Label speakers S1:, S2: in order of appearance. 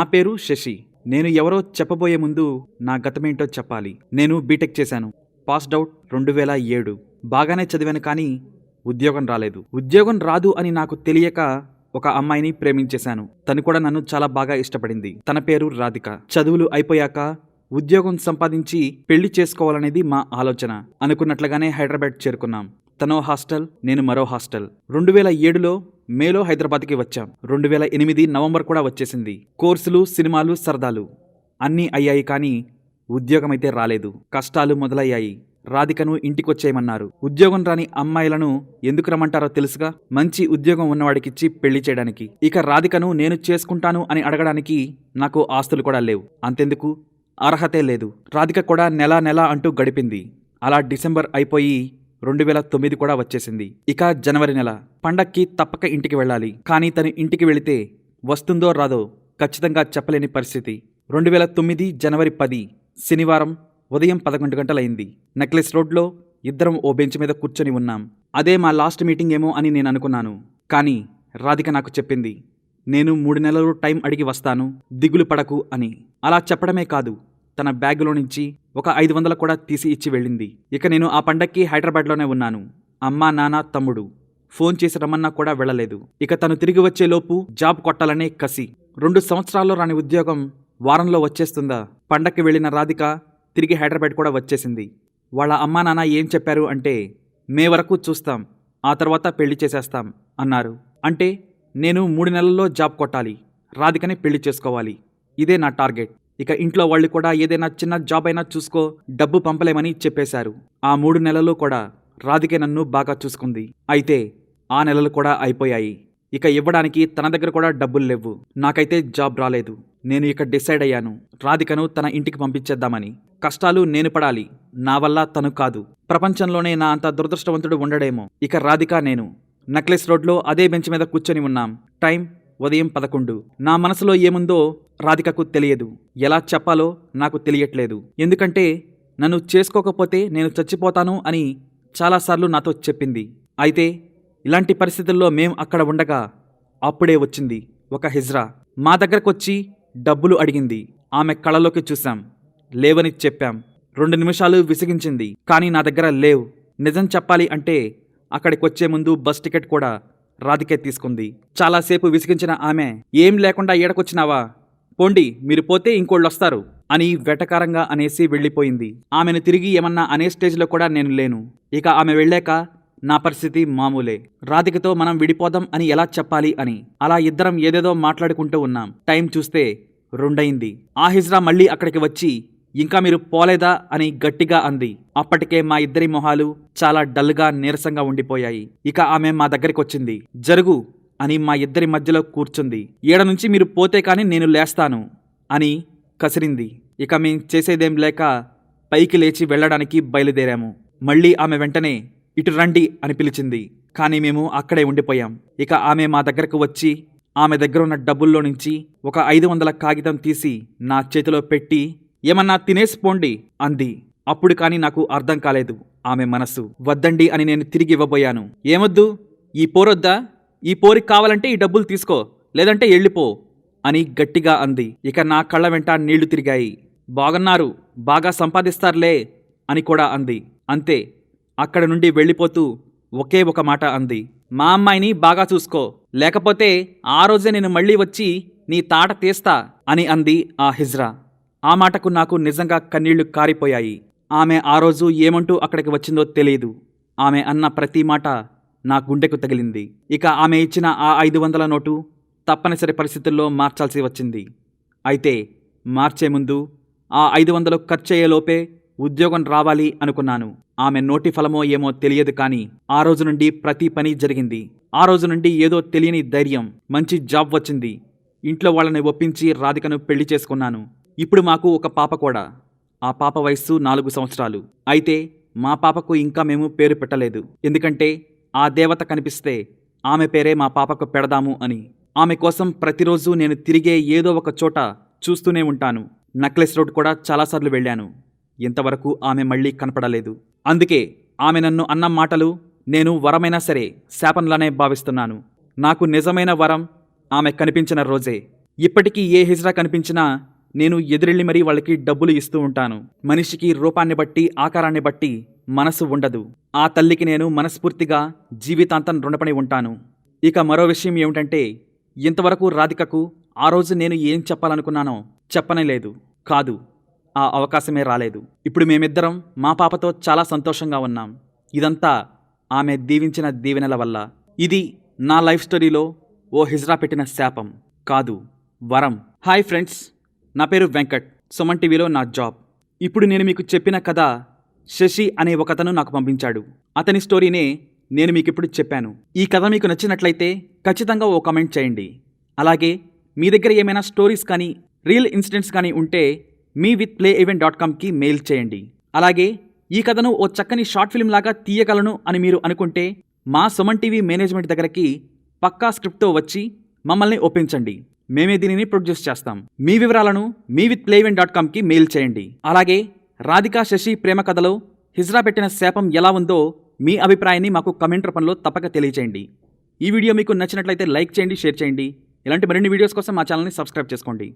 S1: నా పేరు శశి. నేను ఎవరో చెప్పబోయే ముందు నా గతమేంటో చెప్పాలి. నేను బీటెక్ చేశాను. పాస్డ్ అవుట్ రెండు వేల ఏడు. బాగానే చదివాను కానీ ఉద్యోగం రాలేదు. ఉద్యోగం రాదు అని నాకు తెలియక ఒక అమ్మాయిని ప్రేమించేశాను. తను కూడా నన్ను చాలా బాగా ఇష్టపడింది. తన పేరు రాధిక. చదువులు అయిపోయాక ఉద్యోగం సంపాదించి పెళ్ళి చేసుకోవాలనేది మా ఆలోచన. అనుకున్నట్లుగానే హైదరాబాద్ చేరుకున్నాం. తనో హాస్టల్ నేను మరో హాస్టల్. రెండు వేల ఏడులో మేలో హైదరాబాద్కి వచ్చాం. రెండు వేల ఎనిమిది నవంబర్ కూడా వచ్చేసింది. కోర్సులు సినిమాలు సరదాలు. అన్నీ అయ్యాయి కానీ ఉద్యోగం అయితే రాలేదు. కష్టాలు మొదలయ్యాయి. రాధికను ఇంటికొచ్చేయమన్నారు. ఉద్యోగం రాని అమ్మాయిలను ఎందుకు రమ్మంటారో తెలుసుగా? మంచి ఉద్యోగం ఉన్నవాడికిచ్చి పెళ్ళి చేయడానికి. ఇక రాధికను నేను చేసుకుంటాను అని అడగడానికి నాకు ఆస్తులు కూడా లేవు. అంతెందుకు? అర్హతే లేదు. రాధిక కూడా నెల నెల అంటూ గడిపింది. అలా డిసెంబర్ అయిపోయి రెండు వేల తొమ్మిది కూడా వచ్చేసింది. ఇక జనవరి నెల పండక్కి తప్పక ఇంటికి వెళ్ళాలి. కానీ తను ఇంటికి వెళితే వస్తుందో రాదో ఖచ్చితంగా చెప్పలేని పరిస్థితి. రెండు వేల తొమ్మిది జనవరి పది శనివారం ఉదయం పదకొండు గంటలైంది. నెక్లెస్ రోడ్లో ఇద్దరం ఓ బెంచ్ మీద కూర్చొని ఉన్నాం. అదే మా లాస్ట్ మీటింగ్ ఏమో అని నేను అనుకున్నాను. కానీ రాధిక నాకు చెప్పింది నేను మూడు నెలలు టైం అడిగి వస్తాను దిగులు పడకు అని. అలా చెప్పడమే కాదు తన బ్యాగులో నుంచి ఒక ఐదు వందలు కూడా తీసి ఇచ్చి వెళ్ళింది. ఇక నేను ఆ పండక్కి హైదరాబాద్లోనే ఉన్నాను. అమ్మా నాన్న తమ్ముడు. ఫోన్ చేసి రమ్మన్నా కూడా వెళ్ళలేదు. ఇక తను తిరిగి వచ్చేలోపు జాబ్ కొట్టాలనే కసి. రెండు సంవత్సరాల్లో రాని ఉద్యోగం వారంలో వచ్చేస్తుందా? పండక్కి వెళ్ళిన రాధిక తిరిగి హైదరాబాద్ కూడా వచ్చేసింది. వాళ్ళ అమ్మా నాన్న ఏం చెప్పారు అంటే మే వరకు చూస్తాం. ఆ తర్వాత పెళ్ళి చేసేస్తాం అన్నారు. అంటే నేను మూడు నెలల్లో జాబ్ కొట్టాలి. రాధికని పెళ్ళి చేసుకోవాలి. ఇదే నా టార్గెట్. ఇక ఇంట్లో వాళ్ళు కూడా ఏదైనా చిన్న జాబ్ అయినా చూసుకో డబ్బు పంపలేమని చెప్పేశారు. ఆ మూడు నెలలు కూడా రాధికే నన్ను బాగా చూసుకుంది. అయితే ఆ నెలలు కూడా అయిపోయాయి. ఇక ఇవ్వడానికి తన దగ్గర కూడా డబ్బులు లేవు. నాకైతే జాబ్ రాలేదు. నేను ఇక డిసైడ్ అయ్యాను. రాధికను తన ఇంటికి పంపించేద్దామని. కష్టాలు నేను పడాలి. నా వల్ల తను కాదు. ప్రపంచంలోనే నా అంత దురదృష్టవంతుడు ఉండడేమో. ఇక రాధిక నేను నక్లెస్ రోడ్లో అదే బెంచ్ మీద కూర్చొని ఉన్నాం. టైం ఉదయం పదకొండు. నా మనసులో ఏముందో రాధికకు తెలియదు. ఎలా చెప్పాలో నాకు తెలియట్లేదు. ఎందుకంటే నన్ను చేసుకోకపోతే నేను చచ్చిపోతాను అని చాలాసార్లు నాతో చెప్పింది. అయితే ఇలాంటి పరిస్థితుల్లో మేం అక్కడ ఉండగా అప్పుడే వచ్చింది ఒక హిజ్రా. మా దగ్గరకొచ్చి డబ్బులు అడిగింది. ఆమె కళలోకి చూశాం. లేవని చెప్పాం. రెండు నిమిషాలు విసిగించింది. కానీ నా దగ్గర లేవు. నిజం చెప్పాలి అంటే అక్కడికొచ్చే ముందు బస్ టికెట్ కూడా రాధికే తీసుకుంది. చాలాసేపు విసిగించిన ఆమె ఏం లేకుండా ఈడకొచ్చినావా పోండి మీరు పోతే ఇంకోళ్ళు వస్తారు అని వెటకారంగా అనేసి వెళ్ళిపోయింది. ఆమెను తిరిగి ఏమన్నా అనే స్టేజ్లో కూడా నేను లేను. ఇక ఆమె వెళ్ళాక నా పరిస్థితి మామూలే. రాధికతో మనం విడిపోదాం అని ఎలా చెప్పాలి అని. అలా ఇద్దరం ఏదేదో మాట్లాడుకుంటూ ఉన్నాం. టైం చూస్తే రెండయింది. ఆ హిజ్రా మళ్ళీ అక్కడికి వచ్చి ఇంకా మీరు పోలేదా అని గట్టిగా అంది. అప్పటికే మా ఇద్దరి మొహాలు చాలా డల్గా నీరసంగా ఉండిపోయాయి. ఇక ఆమె మా దగ్గరికి వచ్చింది జరుగు అని మా ఇద్దరి మధ్యలో కూర్చుంది. ఏడ నుంచి మీరు పోతే కానీ నేను లేస్తాను అని కసిరింది. ఇక మేం చేసేదేం లేక పైకి లేచి వెళ్ళడానికి బయలుదేరాము. మళ్ళీ ఆమె వెంటనే ఇటు రండి అని పిలిచింది. కానీ మేము అక్కడే ఉండిపోయాం. ఇక ఆమె మా దగ్గరకు వచ్చి ఆమె దగ్గర ఉన్న డబ్బుల్లో నుంచి ఒక ఐదు వందల కాగితం తీసి నా చేతిలో పెట్టి ఏమన్నా తినేసిపోండి అంది. అప్పుడు కానీ నాకు అర్థం కాలేదు. ఆమె మనసు వద్దండి అని నేను తిరిగి ఇవ్వబోయాను. ఏమొద్దు? ఈ పోరొద్దా? ఈ పోరికి కావాలంటే ఈ డబ్బులు తీసుకో లేదంటే వెళ్ళిపో అని గట్టిగా అంది. ఇక నా కళ్ళ వెంట నీళ్ళు తిరిగాయి. బాగున్నారు బాగా సంపాదిస్తారులే అని కూడా అంది. అంతే అక్కడ నుండి వెళ్ళిపోతూ ఒకే ఒక మాట అంది. మా అమ్మాయిని బాగా చూసుకో లేకపోతే ఆ రోజే నేను మళ్ళీ వచ్చి నీ తాట తీస్తా అని అంది ఆ హిజ్రా. ఆ మాటకు నాకు నిజంగా కన్నీళ్ళు కారిపోయాయి. ఆమె ఆ రోజు ఏమంటూ అక్కడికి వచ్చిందో తెలియదు. ఆమె అన్న ప్రతి మాట నా గుండెకు తగిలింది. ఇక ఆమె ఇచ్చిన ఆ ఐదు వందల నోటు తప్పనిసరి పరిస్థితుల్లో మార్చాల్సి వచ్చింది. అయితే మార్చే ముందు ఆ ఐదు వందలు ఖర్చయ్యేలోపే ఉద్యోగం రావాలి అనుకున్నాను. ఆమె నోటి ఫలమో ఏమో తెలియదు కానీ ఆ రోజు నుండి ప్రతి పని జరిగింది. ఆ రోజు నుండి ఏదో తెలియని ధైర్యం మంచి జాబ్ వచ్చింది. ఇంట్లో వాళ్ళని ఒప్పించి రాధికను పెళ్ళి చేసుకున్నాను. ఇప్పుడు మాకు ఒక పాప కూడా. ఆ పాప వయస్సు నాలుగు సంవత్సరాలు. అయితే మా పాపకు ఇంకా మేము పేరు పెట్టలేదు. ఎందుకంటే ఆ దేవత కనిపిస్తే ఆమె పేరే మా పాపకు పెడదాము అని. ఆమె కోసం ప్రతిరోజు నేను తిరిగే ఏదో ఒక చోట చూస్తూనే ఉంటాను. నక్లెస్ రోడ్ కూడా చాలాసార్లు వెళ్ళాను. ఇంతవరకు ఆమె మళ్ళీ కనపడలేదు. అందుకే ఆమె నన్ను అన్న మాటలు నేను వరమైనా సరే శాపంలానే భావిస్తున్నాను. నాకు నిజమైన వరం ఆమె కనిపించిన రోజే. ఇప్పటికీ ఏ హిజ్రా కనిపించినా నేను ఎదురెళ్ళి మరీ వాళ్ళకి డబ్బులు ఇస్తూ ఉంటాను. మనిషికి రూపాన్ని బట్టి ఆకారాన్ని బట్టి మనసు ఉండదు. ఆ తల్లికి నేను మనస్ఫూర్తిగా జీవితాంతం రుణపడి ఉంటాను. ఇక మరో విషయం ఏమిటంటే ఇంతవరకు రాధికకు ఆ రోజు నేను ఏం చెప్పాలనుకున్నానో చెప్పనే లేదు. కాదు ఆ అవకాశమే రాలేదు. ఇప్పుడు మేమిద్దరం మా పాపతో చాలా సంతోషంగా ఉన్నాం. ఇదంతా ఆమె దీవించిన దీవెనల వల్ల. ఇది నా లైఫ్ స్టోరీలో ఓ హిజ్రా పెట్టిన శాపం. కాదు వరం. Hi friends! నా పేరు వెంకట్. సుమన్ టీవీలో నా జాబ్. ఇప్పుడు నేను మీకు చెప్పిన కథ శశి అనే ఒకతను నాకు పంపించాడు. అతని స్టోరీనే నేను మీకు ఇప్పుడు చెప్పాను. ఈ కథ మీకు నచ్చినట్లయితే ఖచ్చితంగా ఓ కమెంట్ చేయండి. అలాగే మీ దగ్గర ఏమైనా స్టోరీస్ కానీ రియల్ ఇన్సిడెంట్స్ కానీ ఉంటే మీ విత్ ప్లే ఈవెంట్ డాట్ కామ్కి మెయిల్ చేయండి. అలాగే ఈ కథను ఓ చక్కని షార్ట్ ఫిల్మ్ లాగా తీయగలను అని మీరు అనుకుంటే మా సుమన్ టీవీ మేనేజ్మెంట్ దగ్గరకి పక్కా స్క్రిప్ట్తో వచ్చి మమ్మల్ని ఒప్పించండి. మేమే దీనిని ప్రొడ్యూస్ చేస్తాం. మీ వివరాలను మీ విత్ ప్లేవెన్ డాట్ కామ్కి మెయిల్ చేయండి. అలాగే రాధికా శశి ప్రేమ కథలో హిజ్రా పెట్టిన శాపం ఎలా ఉందో మీ అభిప్రాయాన్ని మాకు కమెంట్ రూపంలో తప్పక తెలియచేయండి. ఈ వీడియో మీకు నచ్చినట్లయితే లైక్ చేయండి షేర్ చేయండి. ఇలాంటి మరిన్ని వీడియోస్ కోసం మా ఛానల్ని సబ్స్క్రైబ్ చేసుకోండి.